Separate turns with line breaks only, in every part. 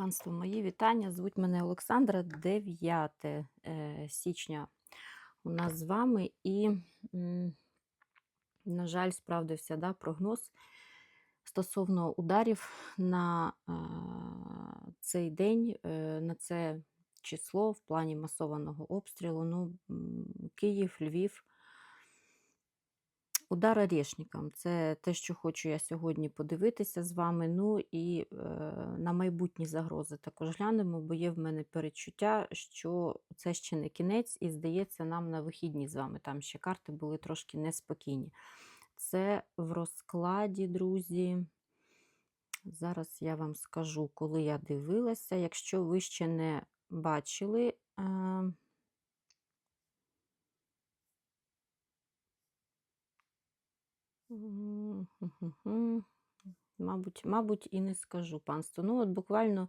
Панство, мої вітання. Звуть мене Олександра. 9 е, січня у нас з вами. І, на жаль, справдився да, прогноз стосовно ударів на цей день, е, на це число в плані масованого обстрілу. Ну, Київ, Львів. Удар орешником. Це те, що хочу я сьогодні подивитися з вами. Ну і е, на майбутні загрози також глянемо, бо є в мене перечуття, що це ще не кінець, і здається, нам на вихідні з вами. Там ще карти були трошки неспокійні. Це в розкладі, друзі. Зараз я вам скажу, коли я дивилася. Якщо ви ще не бачили. Е, М, хм-хм-хм. Мабуть, мабуть, і не скажу панство. Ну, от буквально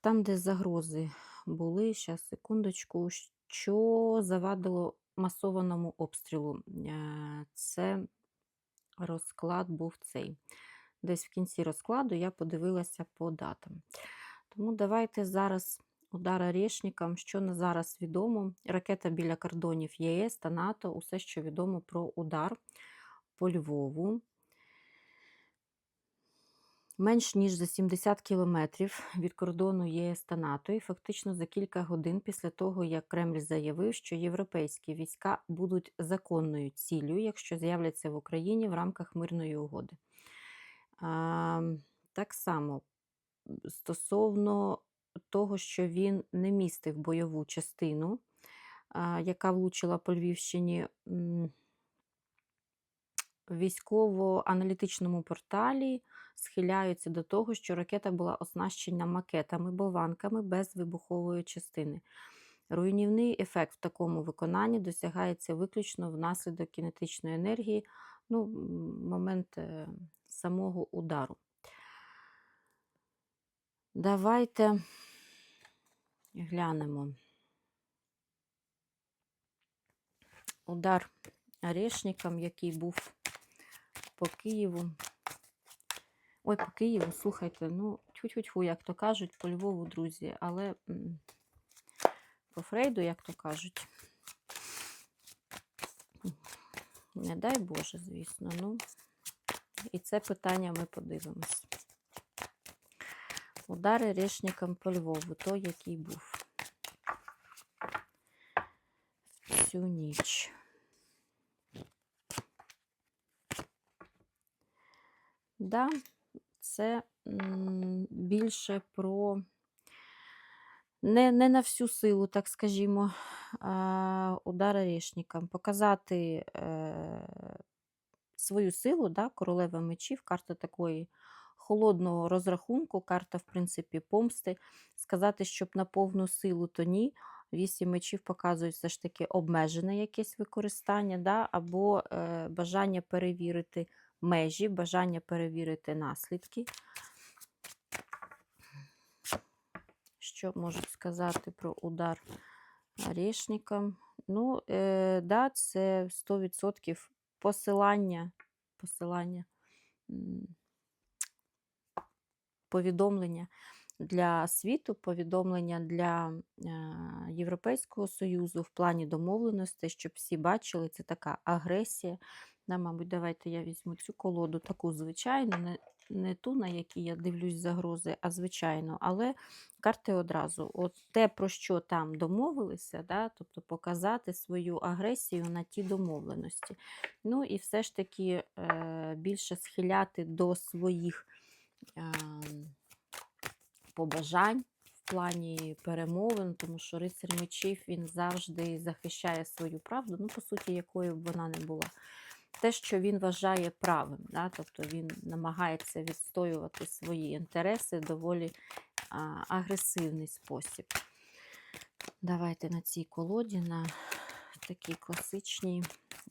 там, де загрози були, зараз секундочку, що завадило масованому обстрілу. Е, Це розклад був цей. Десь в кінці розкладу я подивилася по датам. Тому давайте зараз удар орешникам, що на зараз відомо. Ракета біля кордонів ЄС та НАТО, усе, що відомо про удар по Львову. Менш ніж за 70 кілометрів від кордону ЄС та НАТО, і фактично за кілька годин після того, як Кремль заявив, що європейські війська будуть законною ціллю, якщо з'являться в Україні в рамках мирної угоди. А, так само стосовно того, що він не містив бойову частину, яка влучила по Львівщині. Військово-аналітичному порталі схиляються до того, що ракета була оснащена макетами, болванками без вибухової частини. Руйнівний ефект в такому виконанні досягається виключно внаслідок кінетичної енергії, ну, момент е, самого удару. Давайте глянемо. Удар орешником, який був по Києву. Ой, по Києву, слухайте, ну, тьфу-тьфу-тьфу, як то кажуть, по Львову, друзі, але по Фрейду, як то кажуть. Не дай Боже, звісно. Ну, і це питання ми подивимось. Удари решником по Львову, той, який був всю ніч. Да, це більше про не, не на всю силу, так скажімо, а, удар орешником. Показати е, свою силу, да, королева мечів, карта такої холодного розрахунку, карта, в принципі, помсти. Сказати, щоб на повну силу, то ні. Вісім мечів показують все ж таки обмежене якесь використання, да, або е, бажання перевірити межі, бажання перевірити наслідки. Що можуть сказати про удар орешником? Ну, е, да, це 100% посилання, посилання, повідомлення для світу, повідомлення для е, Європейського Союзу в плані домовленостей, щоб всі бачили, це така агресія. Да, мабуть, давайте я візьму цю колоду, таку звичайну, не, не ту, на якій я дивлюсь загрози, а звичайно. Але карти одразу, от те, про що там домовилися, да, тобто показати свою агресію на ті домовленості. Ну і все ж таки е, більше схиляти до своїх. Е, побажань в плані перемовин, тому що рицар мечів він завжди захищає свою правду, ну, по суті, якою б вона не була. Те, що він вважає правим, да? тобто він намагається відстоювати свої інтереси доволі а, агресивний спосіб. Давайте на цій колоді, на такий класичний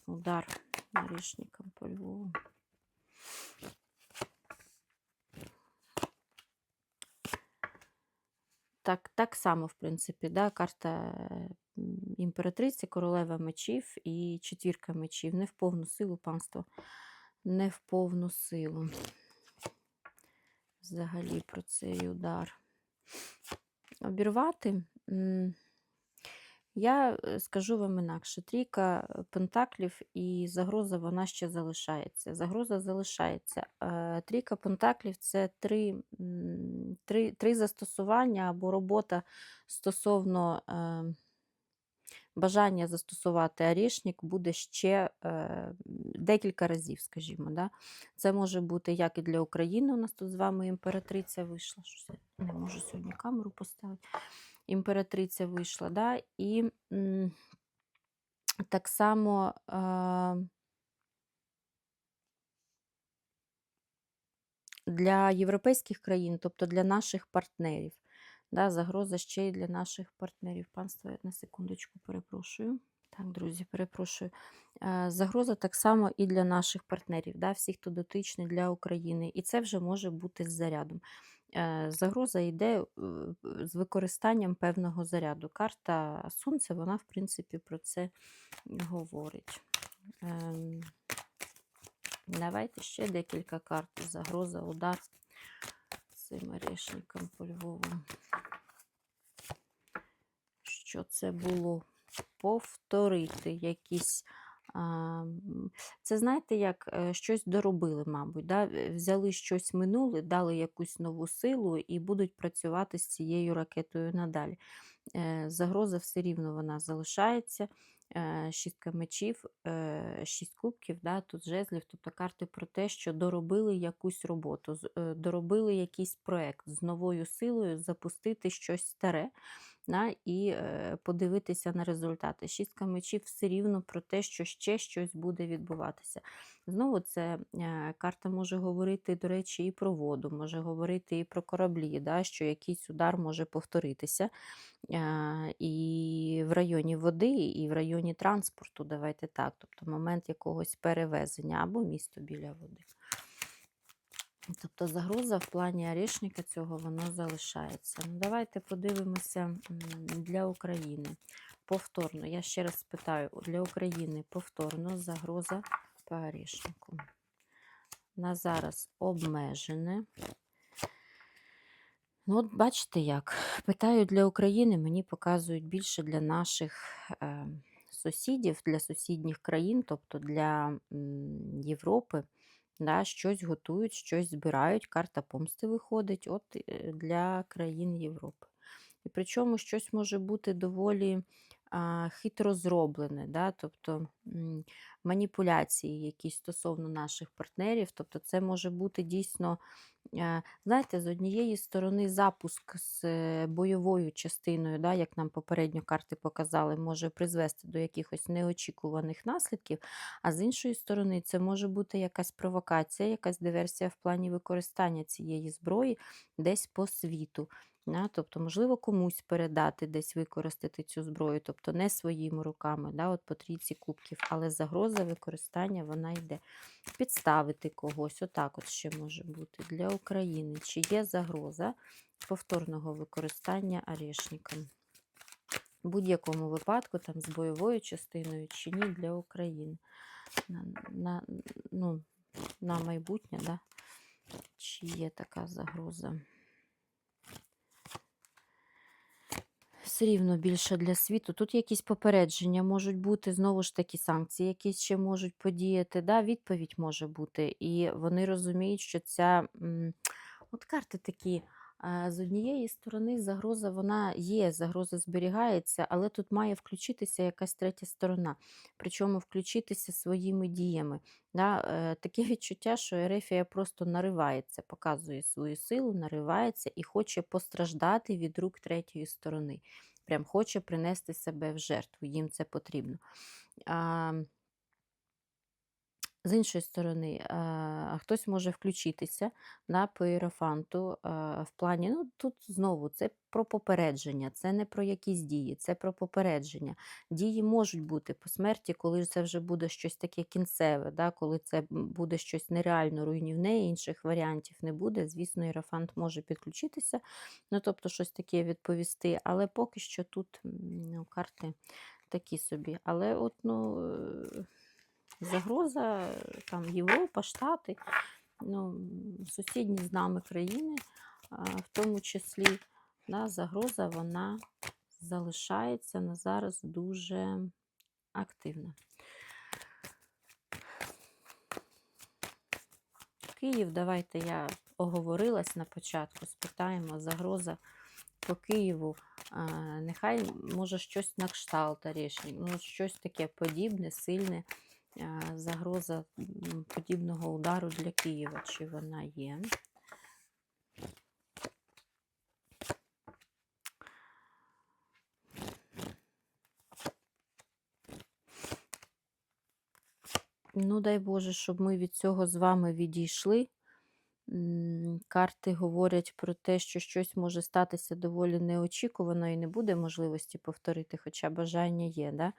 удар нарішником по Львову. Так, так само, в принципі, да, карта імператриці, королева мечів і четвірка мечів. Не в повну силу панство, не в повну силу. взагалі про цей удар? Обірвати? Я е, скажу вам інакше. Трійка е, пентаклів і загроза вона ще залишається. Загроза залишається. Е, Трійка пентаклів це три, три, три застосування або робота стосовно е, бажання застосувати арішник буде ще е, декілька разів, скажімо. Да? Це може бути як і для України. У нас тут з вами імператриця вийшла. Щось я не можу сьогодні камеру поставити. Імператриця вийшла, да? і м, так само. Е, для європейських країн, тобто для наших партнерів. Да, загроза ще й для наших партнерів. Панство, на секундочку перепрошую. Так, друзі, перепрошую. Загроза так само і для наших партнерів, да, всі, хто дотичний для України. І це вже може бути з зарядом. Е, Загроза йде е, з використанням певного заряду. Карта Сонця, вона, в принципі, про це говорить. Ем, Давайте ще декілька карт. Загроза, удар цим орешником по Львову. Що це було? Повторити якісь. Це знаєте, як е, щось доробили, мабуть. Да? е, Взяли щось минуле, дали якусь нову силу і будуть працювати з цією ракетою надалі. Е, Загроза все рівно вона залишається. Шістка мечів, шість кубків, да, тут жезлів, тобто карти про те, що доробили якусь роботу, доробили якийсь проект з новою силою, запустити щось старе да, і е, подивитися на результати. Шістка мечів все рівно про те, що ще щось буде відбуватися. Знову це е, карта може говорити, до речі, і про воду, може говорити і про кораблі, да, що якийсь удар може повторитися. Е, І в районі води, і в районі транспорту, давайте так, тобто момент якогось перевезення або місто біля води. Тобто загроза в плані орешника цього воно залишається. Ну, давайте подивимося для України. Повторно, я ще раз спитаю, для України повторно загроза по орешнику. На зараз обмежене. Ну, от бачите як. Питаю для України, мені показують більше для наших е, сусідів, для сусідніх країн, тобто для м, Європи. Да, щось готують, щось збирають. Карта помсти виходить от е, для країн Європи. І причому щось може бути доволі хитро зроблене, да, тобто маніпуляції якісь стосовно наших партнерів. Тобто, це може бути дійсно. Е, Знаєте, з однієї сторони запуск з е, бойовою частиною, да, як нам попередньо карти показали, може призвести до якихось неочікуваних наслідків, а з іншої сторони, це може бути якась провокація, якась диверсія в плані використання цієї зброї десь по світу. Да, тобто, можливо, комусь передати, десь використати цю зброю, тобто не своїми руками, да, от по трійці кубків, але загроза використання вона йде. Підставити когось, отак от ще може бути для України. Чи є загроза повторного використання орешником? В будь-якому випадку, там з бойовою частиною чи ні для України. На, на, ну, на майбутнє, да? чи є така загроза? Все рівно більше для світу. Тут якісь попередження можуть бути, знову ж таки, санкції якісь ще можуть подіяти. Да? Відповідь може бути. І вони розуміють, що ця от карти такі. З однієї сторони, загроза вона є, загроза зберігається, але тут має включитися якась третя сторона, причому включитися своїми діями. Да? е, Таке відчуття, що Ерефія просто наривається, показує свою силу, наривається і хоче постраждати від рук третьої сторони. Прям хоче принести себе в жертву, їм це потрібно. А, з іншої сторони, а, хтось може включитися да, по іерофанту а, в плані, ну тут знову це про попередження, це не про якісь дії, це про попередження. Дії можуть бути по смерті, коли це вже буде щось таке кінцеве, да, коли це буде щось нереально руйнівне, інших варіантів не буде. Звісно, іерофант може підключитися, ну тобто щось таке відповісти, але поки що тут ну, карти такі собі. Але от, ну. Загроза там Європа, Штати. ну, сусідні з нами країни, в тому числі да, загроза вона залишається на зараз дуже активна. Київ, давайте я оговорилась на початку, спитаємо загроза по Києву. Нехай може щось на кшталт Орешник, ну, щось таке подібне, сильне, загроза подібного удару для Києва. Чи вона є? Ну, дай Боже, щоб ми від цього з вами відійшли. Карти говорять про те, що щось може статися доволі неочікувано і не буде можливості повторити, хоча бажання є. Да?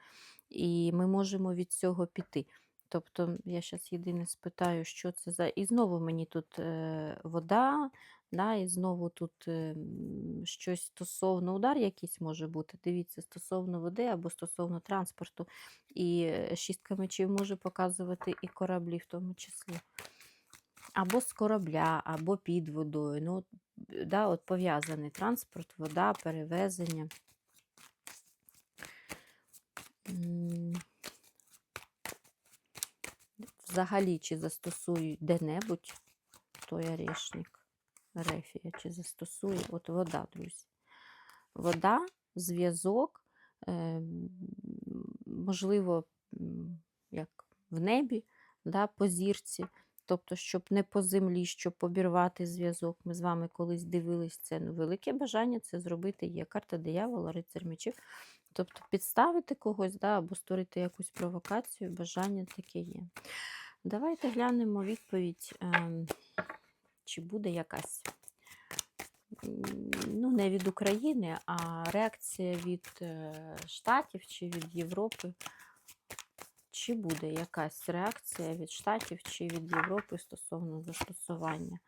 І ми можемо від цього піти. Тобто, я зараз єдине спитаю, що це за. І знову мені тут е, вода, да, і знову тут е, щось стосовно удар якийсь може бути. Дивіться, стосовно води або стосовно транспорту. І е, шістка мечів може показувати і кораблі в тому числі. Або з корабля, або під водою. Ну, да, от пов'язаний транспорт, вода, перевезення. Взагалі, чи застосують де-небудь той орешник, рефія, чи застосує. От вода, друзі. Вода, зв'язок, е, можливо, як в небі, да, по зірці. Тобто, щоб не по землі, щоб обірвати зв'язок. Ми з вами колись дивились це. Ну, велике бажання це зробити є. Карта диявола, рицар мечів. Тобто підставити когось, да, або створити якусь провокацію, бажання таке є. Давайте глянемо відповідь, ем, чи буде якась, ну, не від України, а реакція від е, Штатів чи від Європи. Чи буде якась реакція від Штатів чи від Європи стосовно застосування?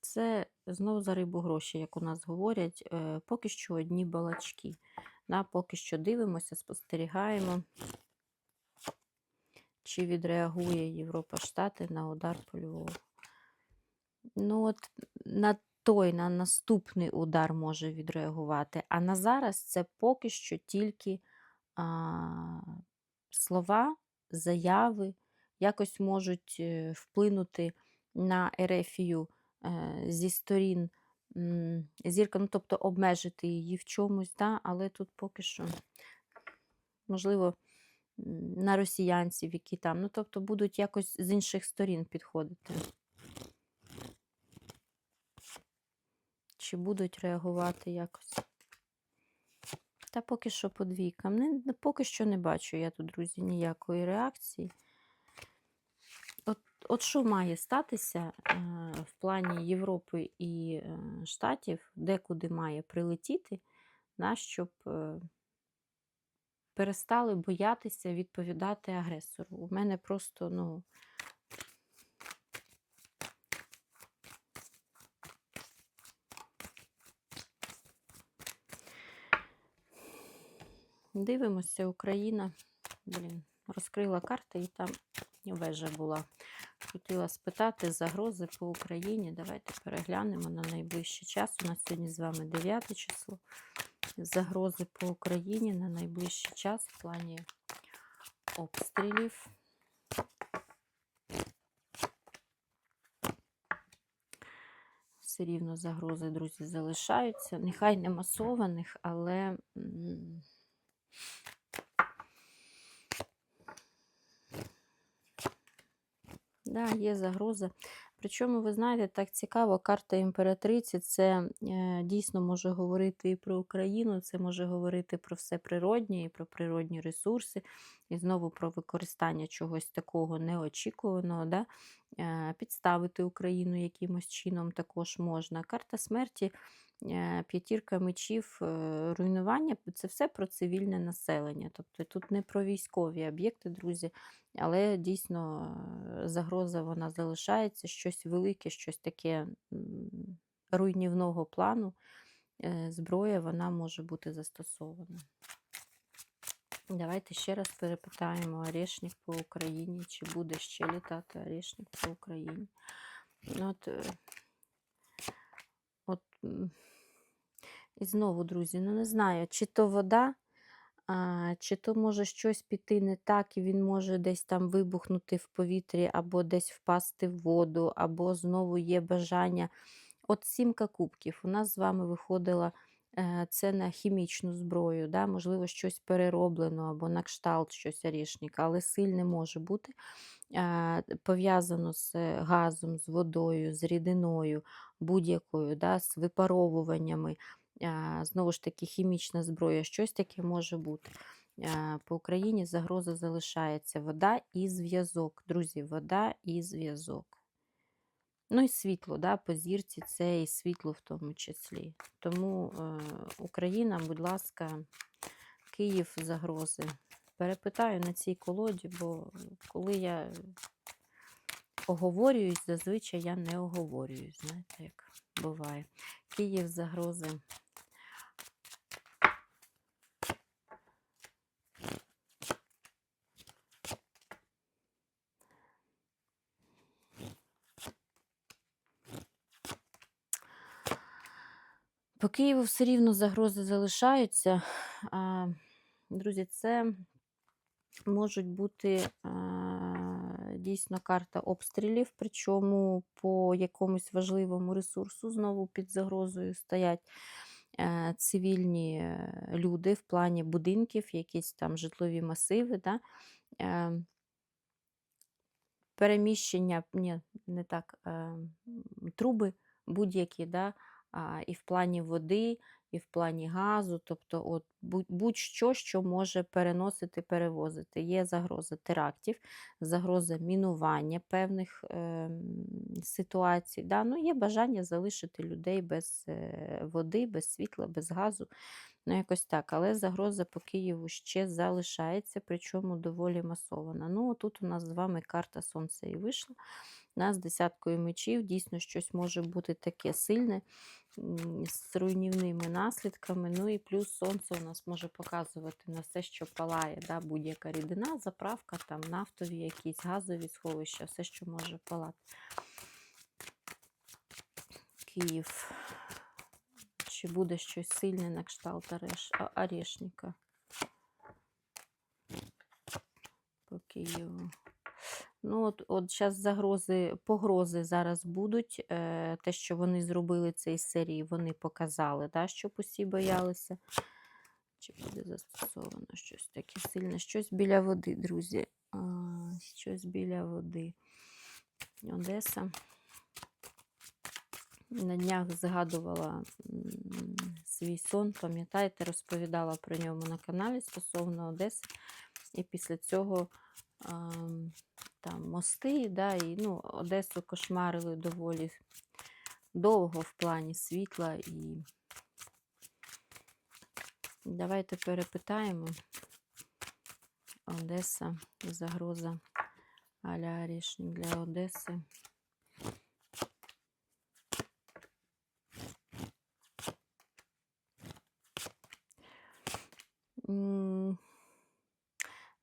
Це знову за рибу гроші, як у нас говорять, е, поки що одні балачки. Да, поки що дивимося, спостерігаємо, чи відреагує Європа Штати на удар по Львову. Ну, от на той, на наступний удар може відреагувати. А на зараз це поки що тільки а, слова, заяви якось можуть е, вплинути на Ерефію зі сторін зірка, ну, тобто обмежити її в чомусь, да? але тут поки що, можливо, на росіянців, які там, ну, тобто будуть якось з інших сторін підходити. Чи будуть реагувати якось? Та поки що по двійкам. Поки що не бачу я тут, друзі, ніякої реакції. От, що має статися е, в плані Європи і е, Штатів, декуди має прилетіти, да, щоб е, перестали боятися відповідати агресору. У мене просто, ну. Дивимося, Україна. Блін, розкрила карти і там вежа була. Хотіла спитати загрози по Україні. Давайте переглянемо на найближчий час. У нас сьогодні з вами 9 число. Загрози по Україні на найближчий час в плані обстрілів. Все рівно загрози, друзі, залишаються. Нехай не масованих, але. Да, є загроза. Причому, ви знаєте, так цікаво, карта імператриці це е, дійсно може говорити і про Україну, це може говорити про все природнє, і про природні ресурси, і знову про використання чогось такого неочікуваного. Да? Е, підставити Україну якимось чином також можна. Карта смерті, е, п'ятірка мечів, е, руйнування це все про цивільне населення. Тобто тут не про військові об'єкти, друзі, але дійсно загроза вона залишається, щось велике, щось таке руйнівного плану. Зброя вона може бути застосована. Давайте ще раз перепитаємо Орешник по Україні, чи буде ще літати Орешник по Україні. Ну, От, е, от, і знову, друзі, ну не знаю, чи то вода, а, чи то може щось піти не так, і він може десь там вибухнути в повітрі, або десь впасти в воду, або знову є бажання. От сімка кубків. У нас з вами виходила це на хімічну зброю, да? можливо, щось перероблено або на кшталт щось орішника, але сильне може бути е, пов'язано з газом, з водою, з рідиною будь-якою, да? з випаровуваннями. Е, Знову ж таки, хімічна зброя, щось таке може бути. Е, По Україні загроза залишається вода і зв'язок. Друзі, вода і зв'язок. Ну і світло, да, по зірці це і світло в тому числі. Тому е, Україна, будь ласка, Київ загрози. Перепитаю на цій колоді, бо коли я оговорююсь, зазвичай я не оговорююсь. Знаєте, як буває. Київ загрози. По Києву все рівно загрози залишаються. Друзі, це можуть бути дійсно карта обстрілів, причому по якомусь важливому ресурсу знову під загрозою стоять е, цивільні е, люди в плані будинків, якісь там житлові масиви. Да? Е, Переміщення, ні, не так, труби будь-які, да? І в плані води, і в плані газу, тобто от будь- будь-що, що може переносити, перевозити. Є загроза терактів, загроза мінування певних ем, ситуацій. Да? Ну, є бажання залишити людей без е, води, без світла, без газу. Ну, якось так. Але загроза по Києву ще залишається, причому доволі масована. Ну, тут у нас з вами карта Сонця і вийшла. У нас десяткою мечів дійсно щось може бути таке сильне з руйнівними наслідками. Ну і плюс сонце у нас може показувати на все, що палає, да, будь-яка рідина, заправка, там нафтові, якісь газові сховища, все, що може палати. Київ. Чи буде щось сильне на кшталт ореш... орешника по Києву? Ну, от, от зараз загрози, погрози зараз будуть. Е, те, що вони зробили цей серії, вони показали, да, щоб усі боялися. Чи буде застосовано щось таке сильне? Щось біля води, друзі. А, щось біля води. Одеса. На днях згадувала свій сон, пам'ятаєте, розповідала про ньому на каналі стосовно Одеси. І після цього ам, там мости, да, і ну, Одесу кошмарили доволі довго в плані світла. І давайте перепитаємо. Одеса, загроза Аля Орішник для Одеси. М,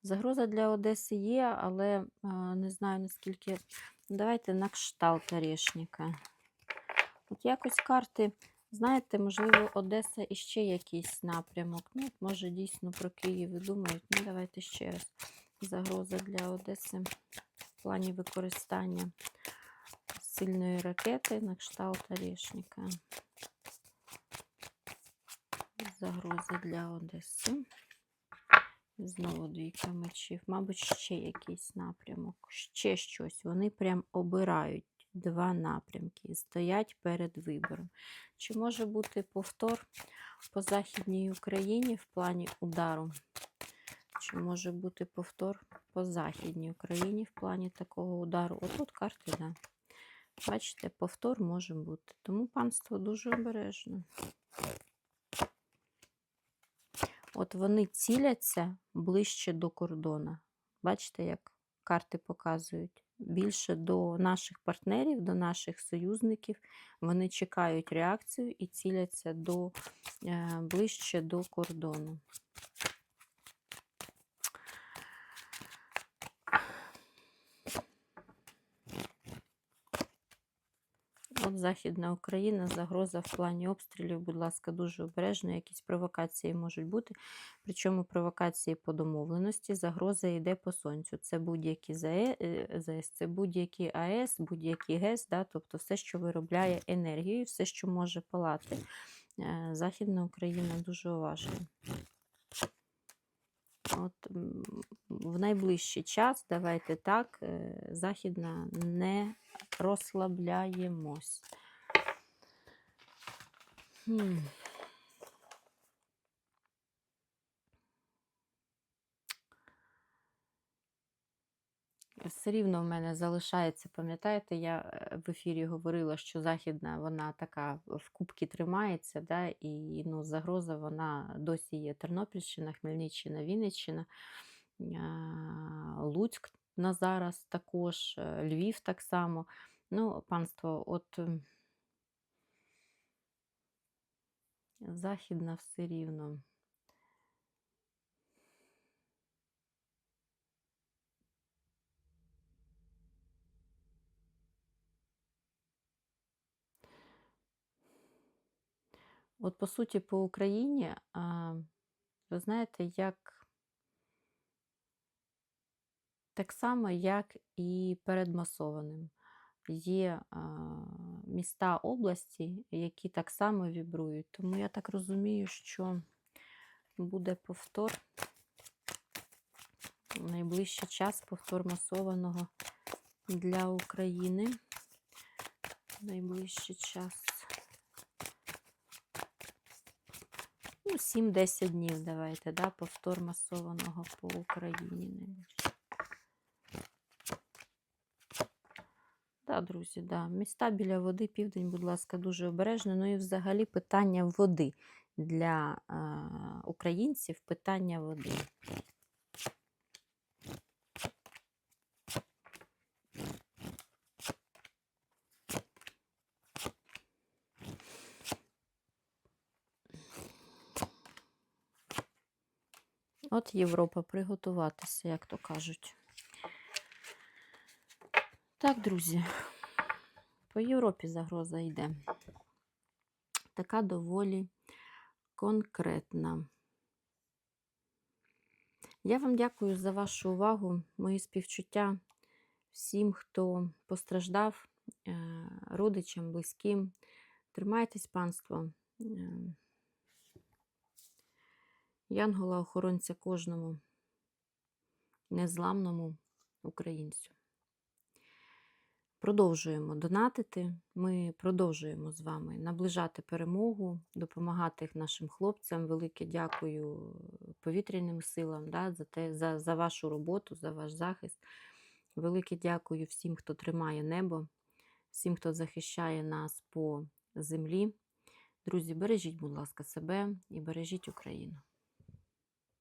Загроза для Одеси є, але не знаю наскільки. Давайте на кшталт Орешника. От якось карти, знаєте, можливо, Одеса і ще якийсь напрямок. Ну, може, дійсно про Київ і думають. Ну, давайте ще раз. Загроза для Одеси в плані використання сильної ракети на кшталт Орешника. Загроза для Одеси. Знову двійка мечів. Мабуть, ще якийсь напрямок, ще щось. Вони прям обирають два напрямки і стоять перед вибором. Чи може бути повтор по Західній Україні в плані удару? Чи може бути повтор по Західній Україні в плані такого удару? Отут карти, да. Бачите, повтор може бути. Тому панство дуже обережно. От вони ціляться ближче до кордона. Бачите, як карти показують? Більше до наших партнерів, до наших союзників. Вони чекають реакцію і ціляться до, е, ближче до кордону. Західна Україна, загроза в плані обстрілів, будь ласка, дуже обережно, якісь провокації можуть бути. Причому провокації по домовленості, загроза йде по сонцю. Це будь-які е, ЗАЕС, це будь-які АЕС, будь-які ГЕС, да, тобто все, що виробляє енергію, все, що може палати. Е, Західна Україна дуже уважна. От в найближчий час, давайте так, е, Західна не розслабляємось. Хм. Все рівно в мене залишається, пам'ятаєте, я е, в ефірі говорила, що Західна вона така в кубці тримається, да, і ну, загроза вона досі є. Тернопільщина, Хмельниччина, Вінниччина, Луцьк на зараз також, е, Львів так само. Ну, панство, от Західна все рівно. От по суті, по Україні, ви знаєте, як так само, як і перед масованим. Є а, міста області, які так само вібрують. Тому я так розумію, що буде повтор найближчий час повтор масованого для України. Найближчий час. Ну, 7-10 днів давайте, да, повтор масованого по Україні. Да, друзі, да. Міста біля води, південь, будь ласка, дуже обережно. Ну і взагалі питання води для е, українців питання води. От Європа, приготуватися, як то кажуть. Так, друзі, по Європі загроза йде. Така доволі конкретна. Я вам дякую за вашу увагу, мої співчуття всім, хто постраждав, е, родичам, близьким. Тримайтесь, панство. Е, Янгола охоронця кожному незламному українцю. Продовжуємо донатити. Ми продовжуємо з вами наближати перемогу, допомагати нашим хлопцям. Велике дякую повітряним силам да, за, те, за, за вашу роботу, за ваш захист. Велике дякую всім, хто тримає небо, всім, хто захищає нас по землі. Друзі, бережіть, будь ласка, себе і бережіть Україну.